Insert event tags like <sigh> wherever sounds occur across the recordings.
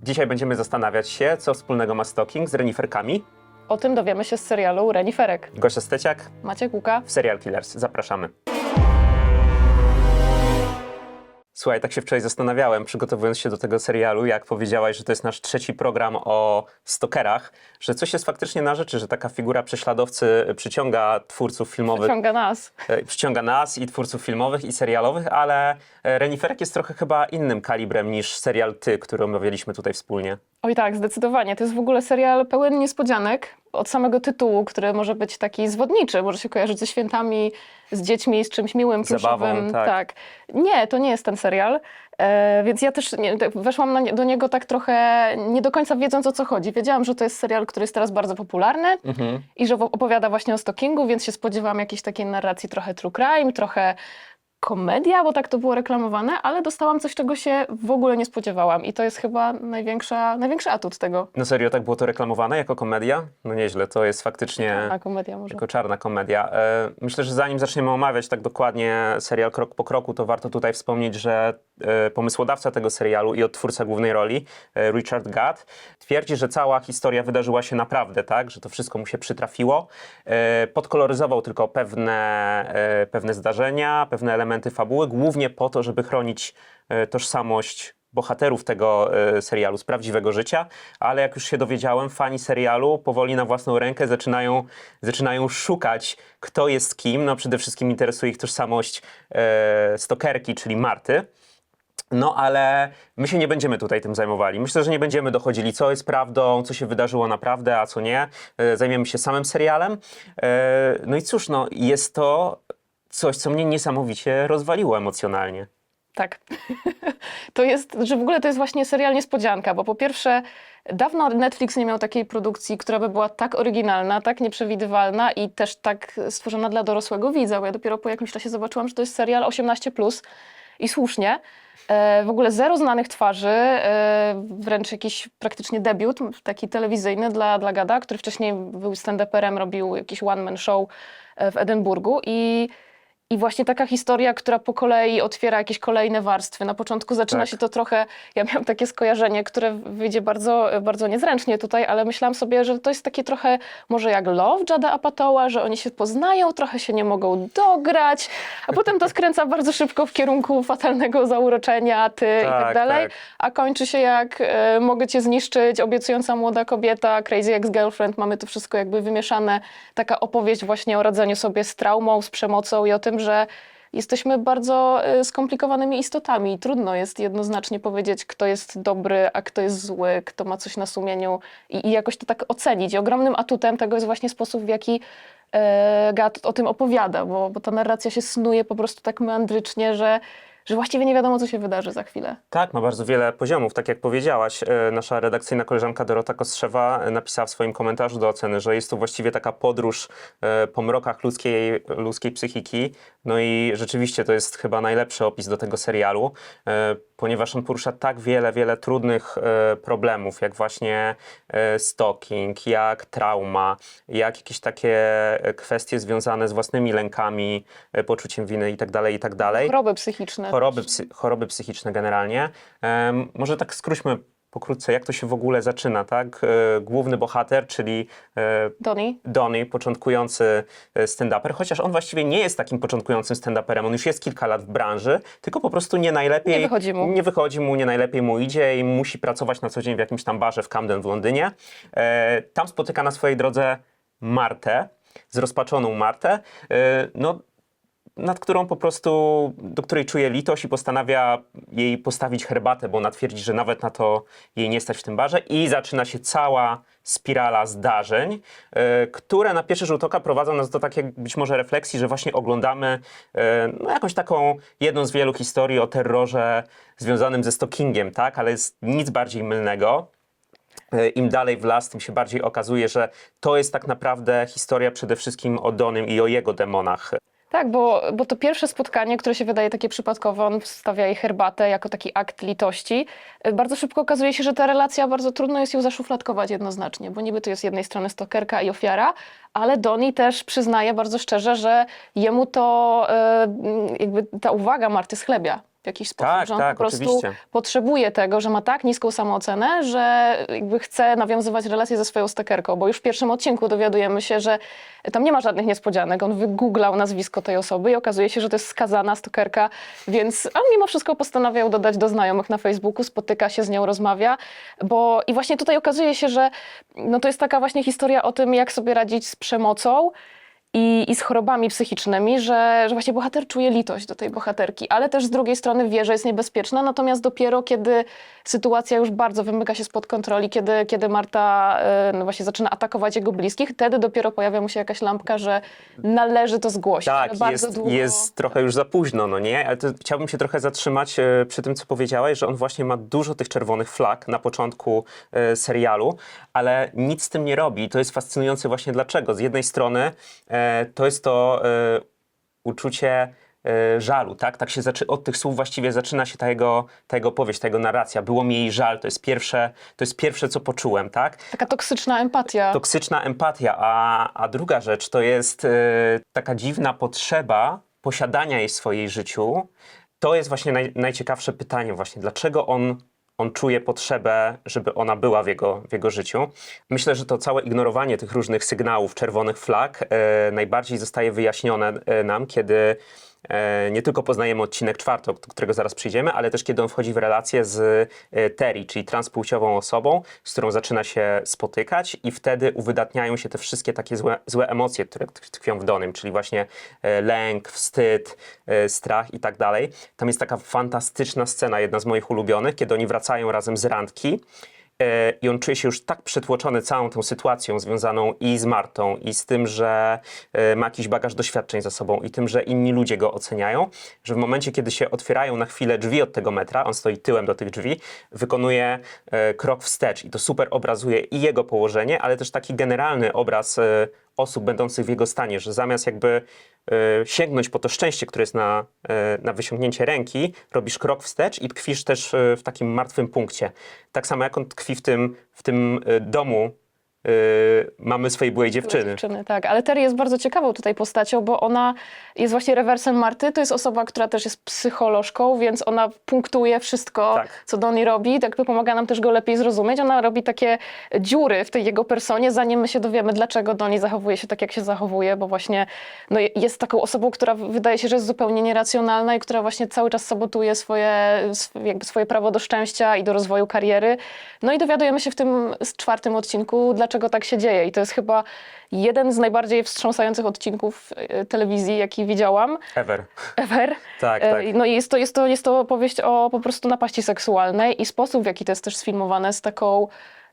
Dzisiaj będziemy zastanawiać się, co wspólnego ma stalking z reniferkami. O tym dowiemy się z serialu Reniferek. Gosia Steciak Maciek Łuka. w Serial Killers. Zapraszamy. Słuchaj, tak się wczoraj zastanawiałem, przygotowując się do tego serialu, jak powiedziałaś, że to jest nasz trzeci program o stokerach, że coś jest faktycznie na rzeczy, że taka figura prześladowcy przyciąga twórców filmowych, Ciąga nas. e, przyciąga nas i twórców filmowych i serialowych, ale e, Reniferek jest trochę chyba innym kalibrem niż serial Ty, który omawialiśmy tutaj wspólnie. Oj tak, zdecydowanie. To jest w ogóle serial pełen niespodzianek. Od samego tytułu, który może być taki zwodniczy, może się kojarzyć ze świętami, z dziećmi, z czymś miłym, Zabawą, pluszowym. tak. Nie, to nie jest ten serial. E, więc ja też nie, tak weszłam na, nie- do niego tak trochę nie do końca wiedząc o co chodzi. Wiedziałam, że to jest serial, który jest teraz bardzo popularny Mhm. i że wo- opowiada właśnie o stalkingu, więc się spodziewałam jakiejś takiej narracji trochę true crime, trochę komedia, bo tak to było reklamowane, ale dostałam coś, czego się w ogóle nie spodziewałam i to jest chyba największa, największy atut tego. No serio, tak było to reklamowane jako komedia? No nieźle, to jest faktycznie... A komedia może. Jako czarna komedia. E, Myślę, że zanim zaczniemy omawiać tak dokładnie serial krok po kroku, to warto tutaj wspomnieć, że e, pomysłodawca tego serialu i odtwórca głównej roli, e, Richard Gadd, twierdzi, że cała historia wydarzyła się naprawdę, tak? Że to wszystko mu się przytrafiło. E, Podkoloryzował tylko pewne, e, pewne zdarzenia, pewne elementy fabuły, głównie po to, żeby chronić e, tożsamość bohaterów tego e, serialu z prawdziwego życia, ale jak już się dowiedziałem, fani serialu powoli na własną rękę zaczynają, zaczynają szukać, kto jest kim. No przede wszystkim interesuje ich tożsamość e, stokerki, czyli Marty. No ale my się nie będziemy tutaj tym zajmowali. Myślę, że nie będziemy dochodzili, co jest prawdą, co się wydarzyło naprawdę, a co nie. E, Zajmiemy się samym serialem. E, No i cóż, no jest to coś, co mnie niesamowicie rozwaliło emocjonalnie. Tak. <laughs> to jest, że w ogóle to jest właśnie serial niespodzianka, bo po pierwsze dawno Netflix nie miał takiej produkcji, która by była tak oryginalna, tak nieprzewidywalna i też tak stworzona dla dorosłego widza, bo ja dopiero po jakimś czasie zobaczyłam, że to jest serial 18+, i słusznie. E, w ogóle zero znanych twarzy, e, wręcz jakiś praktycznie debiut, taki telewizyjny dla, dla Gada, który wcześniej był stand-uperem, robił jakiś one-man show e, w Edynburgu i i właśnie taka historia, która po kolei otwiera jakieś kolejne warstwy. Na początku zaczyna Tak. się to trochę, ja miałam takie skojarzenie, które wyjdzie bardzo, bardzo niezręcznie tutaj, ale myślałam sobie, że to jest takie trochę może jak Love Jada Apatoła, że oni się poznają, trochę się nie mogą dograć, a potem to skręca bardzo szybko w kierunku fatalnego zauroczenia, ty i Tak, tak dalej, tak. a kończy się jak e, mogę cię zniszczyć, obiecująca młoda kobieta, crazy ex-girlfriend, mamy to wszystko jakby wymieszane, taka opowieść właśnie o radzeniu sobie z traumą, z przemocą i o tym, że jesteśmy bardzo e, skomplikowanymi istotami i trudno jest jednoznacznie powiedzieć, kto jest dobry, a kto jest zły, kto ma coś na sumieniu i, i jakoś to tak ocenić. I ogromnym atutem tego jest właśnie sposób, w jaki e, Gat o tym opowiada, bo, bo ta narracja się snuje po prostu tak meandrycznie, że, że właściwie nie wiadomo, co się wydarzy za chwilę. Tak, ma bardzo wiele poziomów. Tak jak powiedziałaś, e, nasza redakcyjna koleżanka Dorota Kostrzewa e, napisała w swoim komentarzu do oceny, że jest to właściwie taka podróż e, po mrokach ludzkiej, ludzkiej psychiki. No i rzeczywiście to jest chyba najlepszy opis do tego serialu, ponieważ on porusza tak wiele, wiele trudnych e, problemów, jak właśnie e, stalking, jak trauma, jak jakieś takie e, kwestie związane z własnymi lękami, poczuciem winy itd., itd. Choroby psychiczne. Choroby, psy, choroby psychiczne generalnie. Może tak skróćmy pokrótce, jak to się w ogóle zaczyna, tak? E, główny bohater, czyli e, Donnie. Donny, początkujący e, stand-uper, chociaż on właściwie nie jest takim początkującym stand-uperem, on już jest kilka lat w branży, tylko po prostu nie najlepiej... Nie wychodzi mu. Nie wychodzi mu, nie najlepiej mu idzie i musi pracować na co dzień w jakimś tam barze w Camden w Londynie. Tam spotyka na swojej drodze Martę, zrozpaczoną Martę. No, nad którą po prostu, do której czuje litość i postanawia jej postawić herbatę, bo ona twierdzi, że nawet na to jej nie stać w tym barze i zaczyna się cała spirala zdarzeń, e, które na pierwszy rzut oka prowadzą nas do takiej być może refleksji, że właśnie oglądamy e, no, jakąś taką jedną z wielu historii o terrorze związanym ze stalkingiem, tak? Ale jest nic bardziej mylnego. E, Im dalej w las, tym się bardziej okazuje, że to jest tak naprawdę historia przede wszystkim o Donym i o jego demonach. Tak, bo, bo to pierwsze spotkanie, które się wydaje takie przypadkowe, on wstawia jej herbatę jako taki akt litości. Y, Bardzo szybko okazuje się, że ta relacja, bardzo trudno jest ją zaszufladkować jednoznacznie, bo niby to jest z jednej strony stokerka i ofiara, ale Donnie też przyznaje bardzo szczerze, że jemu to y, jakby ta uwaga Marty schlebia. W jakiś sposób, Tak, że on tak, po prostu oczywiście. potrzebuje tego, że ma tak niską samoocenę, że jakby chce nawiązywać relacje ze swoją stekerką, bo już w pierwszym odcinku dowiadujemy się, że tam nie ma żadnych niespodzianek. On wygooglał nazwisko tej osoby i okazuje się, że to jest skazana stokerka, więc on mimo wszystko postanawia ją dodać do znajomych na Facebooku, spotyka się z nią, rozmawia, bo i właśnie tutaj okazuje się, że no to jest taka właśnie historia o tym, jak sobie radzić z przemocą, i, i z chorobami psychicznymi, że, że właśnie bohater czuje litość do tej bohaterki, ale też z drugiej strony wie, że jest niebezpieczna, natomiast dopiero kiedy sytuacja już bardzo wymyka się spod kontroli, kiedy, kiedy Marta e, no właśnie zaczyna atakować jego bliskich, wtedy dopiero pojawia mu się jakaś lampka, że należy to zgłosić. Tak, bardzo jest, długo... jest trochę już za późno, no nie? Ale to chciałbym się trochę zatrzymać e, przy tym, co powiedziałeś, że on właśnie ma dużo tych czerwonych flag na początku e, serialu, ale nic z tym nie robi. To jest fascynujące właśnie dlaczego. Z jednej strony e, to jest to e, uczucie e, żalu, tak? Tak się zaczy- od tych słów właściwie zaczyna się ta jego, ta jego powieść, ta jego narracja. Było mi jej żal, to jest pierwsze, to jest pierwsze co poczułem, tak? Taka toksyczna empatia. toksyczna empatia, a, a druga rzecz to jest e, taka dziwna potrzeba posiadania jej w swojej życiu. To jest właśnie naj, najciekawsze pytanie właśnie, dlaczego on, on czuje potrzebę, żeby ona była w jego, w jego życiu. Myślę, że to całe ignorowanie tych różnych sygnałów, czerwonych flag e, najbardziej zostaje wyjaśnione e, nam, kiedy nie tylko poznajemy odcinek czwarty, do którego zaraz przyjdziemy, ale też kiedy on wchodzi w relację z e, Terry, czyli transpłciową osobą, z którą zaczyna się spotykać i wtedy uwydatniają się te wszystkie takie złe, złe emocje, które tkwią w Donym, czyli właśnie e, lęk, wstyd, e, strach i tak dalej. Tam jest taka fantastyczna scena, jedna z moich ulubionych, kiedy oni wracają razem z randki E, I on czuje się już tak przytłoczony całą tą sytuacją związaną i z Martą, i z tym, że e, ma jakiś bagaż doświadczeń za sobą, i tym, że inni ludzie go oceniają, że w momencie, kiedy się otwierają na chwilę drzwi od tego metra, on stoi tyłem do tych drzwi, wykonuje e, krok wstecz. I to super obrazuje i jego położenie, ale też taki generalny obraz e, osób będących w jego stanie, że zamiast jakby e, sięgnąć po to szczęście, które jest na, e, na wyciągnięcie ręki, robisz krok wstecz i tkwisz też e, w takim martwym punkcie. Tak samo jak on tkwi w tym, w tym domu e, mamy swojej byłej dziewczyny. Dziewczyny, tak. Ale Terry jest bardzo ciekawą tutaj postacią, bo ona jest właśnie rewersem Marty. To jest osoba, która też jest psycholożką, więc ona punktuje wszystko, Tak. co Donnie robi. Tak to pomaga nam też go lepiej zrozumieć. Ona robi takie dziury w tej jego personie, zanim my się dowiemy, dlaczego Donnie zachowuje się tak, jak się zachowuje, bo właśnie no, jest taką osobą, która wydaje się, że jest zupełnie nieracjonalna i która właśnie cały czas sabotuje swoje, sw- jakby swoje prawo do szczęścia i do rozwoju kariery. No i dowiadujemy się w tym z czwartym odcinku, dlaczego tak się dzieje. I to jest chyba jeden z najbardziej wstrząsających odcinków e, telewizji, jaki widziałam Ever. ever. Tak, E, tak. No i jest to, jest, to, jest to opowieść o po prostu napaści seksualnej i sposób, w jaki to jest też sfilmowane z taką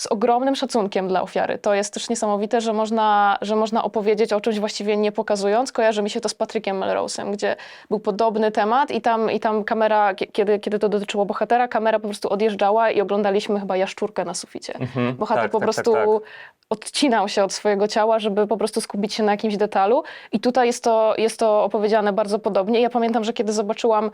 z ogromnym szacunkiem dla ofiary. To jest też niesamowite, że można, że można opowiedzieć o czymś właściwie nie pokazując. Kojarzy mi się to z Patrykiem Melrose'em, gdzie był podobny temat i tam, i tam kamera, kie- kiedy, kiedy to dotyczyło bohatera, kamera po prostu odjeżdżała i oglądaliśmy chyba jaszczurkę na suficie. Bohater tak, po tak, prostu tak, tak. odcinał się od swojego ciała, żeby po prostu skupić się na jakimś detalu. I tutaj jest to, jest to opowiedziane bardzo podobnie. Ja pamiętam, że kiedy zobaczyłam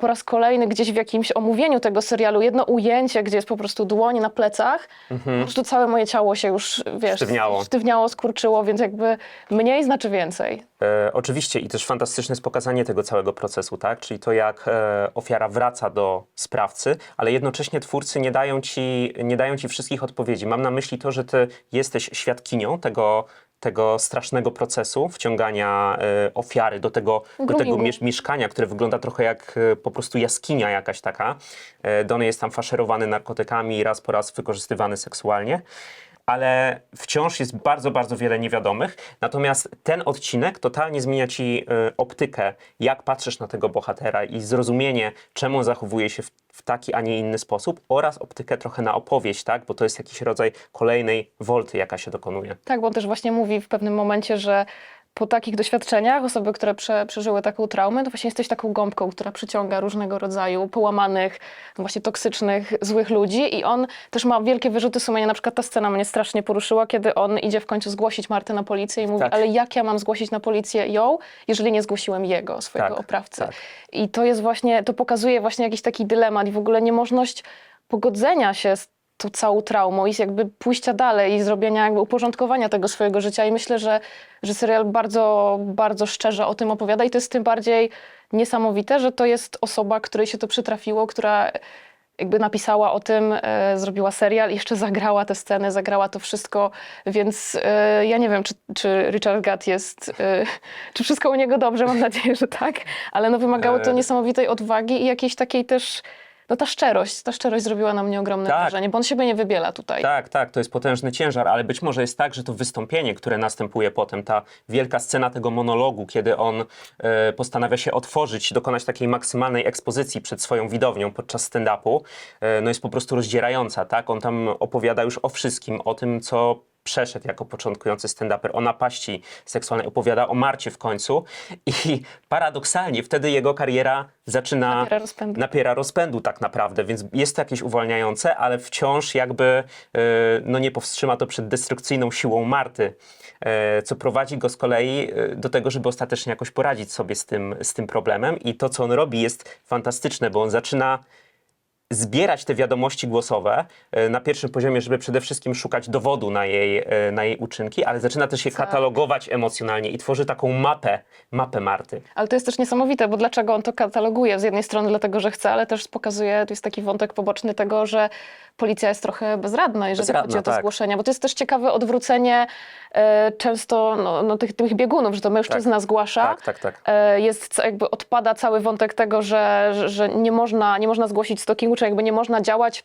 po raz kolejny gdzieś w jakimś omówieniu tego serialu jedno ujęcie, gdzie jest po prostu dłoń na plecach, po prostu całe moje ciało się już, wiesz, Sztywniało. sztywniało, skurczyło, więc jakby mniej znaczy więcej. E, oczywiście i też fantastyczne jest pokazanie tego całego procesu, tak? Czyli to, jak e, ofiara wraca do sprawcy, ale jednocześnie twórcy nie dają, ci, nie dają ci wszystkich odpowiedzi. Mam na myśli to, że ty jesteś świadkinią tego, tego strasznego procesu wciągania e, ofiary do tego, do tego Groomingu. miesz- mieszkania, które wygląda trochę jak e, po prostu jaskinia jakaś taka. E, jest tam faszerowany narkotykami i raz po raz wykorzystywany seksualnie. Ale wciąż jest bardzo, bardzo wiele niewiadomych. Natomiast ten odcinek totalnie zmienia ci e, optykę, jak patrzysz na tego bohatera i zrozumienie, czemu zachowuje się w, w taki, a nie inny sposób, oraz optykę trochę na opowieść, tak? Bo to jest jakiś rodzaj kolejnej wolty, jaka się dokonuje. Tak, bo on też właśnie mówi w pewnym momencie, że po takich doświadczeniach osoby, które prze, przeżyły taką traumę, to właśnie jesteś taką gąbką, która przyciąga różnego rodzaju połamanych, właśnie toksycznych, złych ludzi i on też ma wielkie wyrzuty sumienia. Na przykład ta scena mnie strasznie poruszyła, kiedy on idzie w końcu zgłosić Martę na policję i mówi, Tak. ale jak ja mam zgłosić na policję ją, jeżeli nie zgłosiłem jego, swojego Tak, oprawcy. tak. I to jest właśnie, to pokazuje właśnie jakiś taki dylemat i w ogóle niemożność pogodzenia się z tą całą traumą i jakby pójścia dalej i zrobienia, jakby uporządkowania tego swojego życia. I myślę, że, że serial bardzo, bardzo szczerze o tym opowiada i to jest tym bardziej niesamowite, że to jest osoba, której się to przytrafiło, która jakby napisała o tym, e, zrobiła serial, jeszcze zagrała te sceny, zagrała to wszystko, więc e, ja nie wiem, czy, czy Richard Gatt jest, e, czy wszystko u niego dobrze, mam nadzieję, że tak, ale no wymagało to E. niesamowitej odwagi i jakiejś takiej też, no ta szczerość, ta szczerość zrobiła na mnie ogromne Tak. wrażenie, bo on siebie nie wybiela tutaj. Tak, tak, to jest potężny ciężar, ale być może jest tak, że to wystąpienie, które następuje potem, ta wielka scena tego monologu, kiedy on e, postanawia się otworzyć, dokonać takiej maksymalnej ekspozycji przed swoją widownią podczas stand-upu, e, no jest po prostu rozdzierająca, tak? On tam opowiada już o wszystkim, o tym, co przeszedł jako początkujący stand-uper, o napaści seksualnej, opowiada o Marcie w końcu. I paradoksalnie wtedy jego kariera zaczyna Nabiera rozpędu. napiera rozpędu tak naprawdę, więc jest to jakieś uwalniające, ale wciąż jakby e, no nie powstrzyma to przed destrukcyjną siłą Marty, e, co prowadzi go z kolei e, do tego, żeby ostatecznie jakoś poradzić sobie z tym, z tym problemem. I to, co on robi jest fantastyczne, bo on zaczyna zbierać te wiadomości głosowe e, na pierwszym poziomie, żeby przede wszystkim szukać dowodu na jej, e, na jej uczynki, ale zaczyna też je Tak. katalogować emocjonalnie i tworzy taką mapę, mapę Marty. Ale to jest też niesamowite, bo dlaczego on to kataloguje? Z jednej strony dlatego, że chce, ale też pokazuje, to jest taki wątek poboczny tego, że policja jest trochę bezradna, jeżeli Bezradna, chodzi o te tak. zgłoszenia, bo to jest też ciekawe odwrócenie e, często no, no, tych, tych biegunów, że to mężczyzna zgłasza. Tak, tak, tak. E, jest, jakby odpada cały wątek tego, że, że, że nie, można, nie można zgłosić stalkingu, jakby nie można działać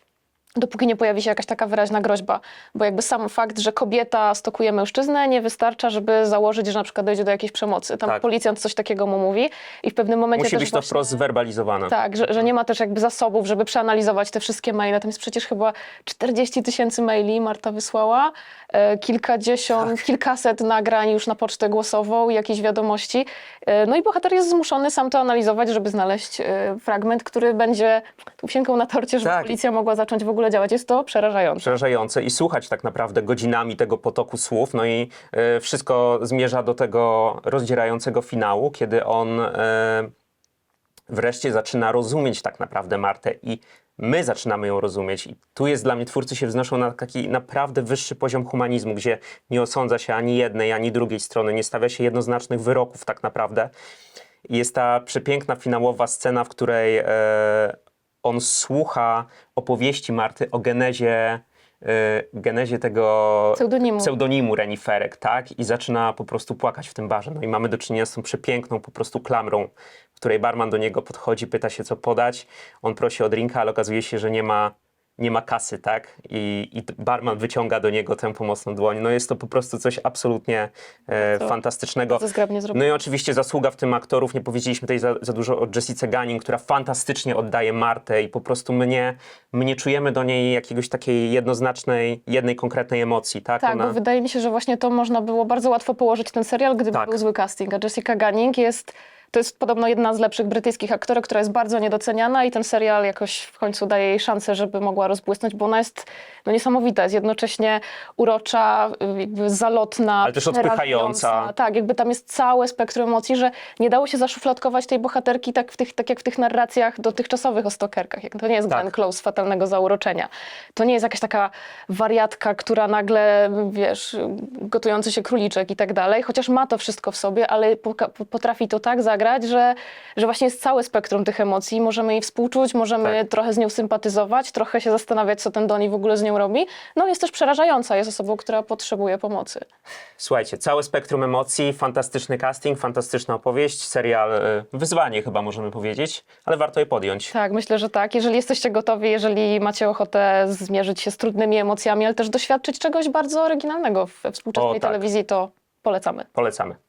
dopóki nie pojawi się jakaś taka wyraźna groźba. Bo jakby sam fakt, że kobieta stokuje mężczyznę, nie wystarcza, żeby założyć, że na przykład dojdzie do jakiejś przemocy. Tam Tak. policjant coś takiego mu mówi i w pewnym momencie Musi też być to właśnie... wprost zwerbalizowane. Tak, że, że nie ma też jakby zasobów, żeby przeanalizować te wszystkie maile. Tam jest przecież chyba 40 tysięcy maili Marta wysłała, e, kilkadziesiąt, Tak. kilkaset nagrań już na pocztę głosową, jakieś wiadomości. E, no i bohater jest zmuszony sam to analizować, żeby znaleźć e, fragment, który będzie tą wsienką na torcie, żeby Tak. policja mogła zacząć w ogóle działać. Jest to przerażające. przerażające i słuchać tak naprawdę godzinami tego potoku słów. No i e, wszystko zmierza do tego rozdzierającego finału, kiedy on e, wreszcie zaczyna rozumieć tak naprawdę Martę i my zaczynamy ją rozumieć. I tu jest dla mnie, twórcy się wznoszą na taki naprawdę wyższy poziom humanizmu, gdzie nie osądza się ani jednej, ani drugiej strony, nie stawia się jednoznacznych wyroków tak naprawdę. Jest ta przepiękna finałowa scena, w której e, on słucha opowieści Marty o genezie, e, genezie tego Pseudonimu. pseudonimu Reniferek, tak? I zaczyna po prostu płakać w tym barze. No i mamy do czynienia z tą przepiękną po prostu klamrą, w której barman do niego podchodzi, pyta się co podać. On prosi o drinka, ale okazuje się, że nie ma, nie ma kasy, tak? I, I barman wyciąga do niego tę pomocną dłoń. No jest to po prostu coś absolutnie e, Bardzo- fantastycznego. zgrabnie zrobione. No i oczywiście zasługa w tym aktorów. Nie powiedzieliśmy tutaj za, za dużo o Jessice Gunning, która fantastycznie oddaje Martę i po prostu my nie, my nie czujemy do niej jakiegoś takiej jednoznacznej, jednej konkretnej emocji, tak? Tak, Ona- bo wydaje mi się, że właśnie to można było bardzo łatwo położyć ten serial, gdyby Tak. był zły casting. A Jessica Gunning jest, to jest podobno jedna z lepszych brytyjskich aktorek, która jest bardzo niedoceniana i ten serial jakoś w końcu daje jej szansę, żeby mogła rozbłysnąć, bo ona jest no, niesamowita, jest jednocześnie urocza, y, jakby zalotna, Ale też odpychająca. Tak, jakby tam jest całe spektrum emocji, że nie dało się zaszufladkować tej bohaterki tak, w tych, tak jak w tych narracjach dotychczasowych o stokerkach. To nie jest Tak. Glenn Close fatalnego zauroczenia. To nie jest jakaś taka wariatka, która nagle, wiesz, gotujący się króliczek i tak dalej, chociaż ma to wszystko w sobie, ale potrafi to tak zagrać, że, że właśnie jest całe spektrum tych emocji. Możemy jej współczuć, możemy Tak. trochę z nią sympatyzować, trochę się zastanawiać, co ten Donnie w ogóle z nią robi. No jest też przerażająca, jest osobą, która potrzebuje pomocy. Słuchajcie, całe spektrum emocji, fantastyczny casting, fantastyczna opowieść, serial, e, wyzwanie chyba możemy powiedzieć, ale warto je podjąć. Tak, myślę, że tak. Jeżeli jesteście gotowi, jeżeli macie ochotę zmierzyć się z trudnymi emocjami, ale też doświadczyć czegoś bardzo oryginalnego we współczesnej O, tak. telewizji, to polecamy. Polecamy.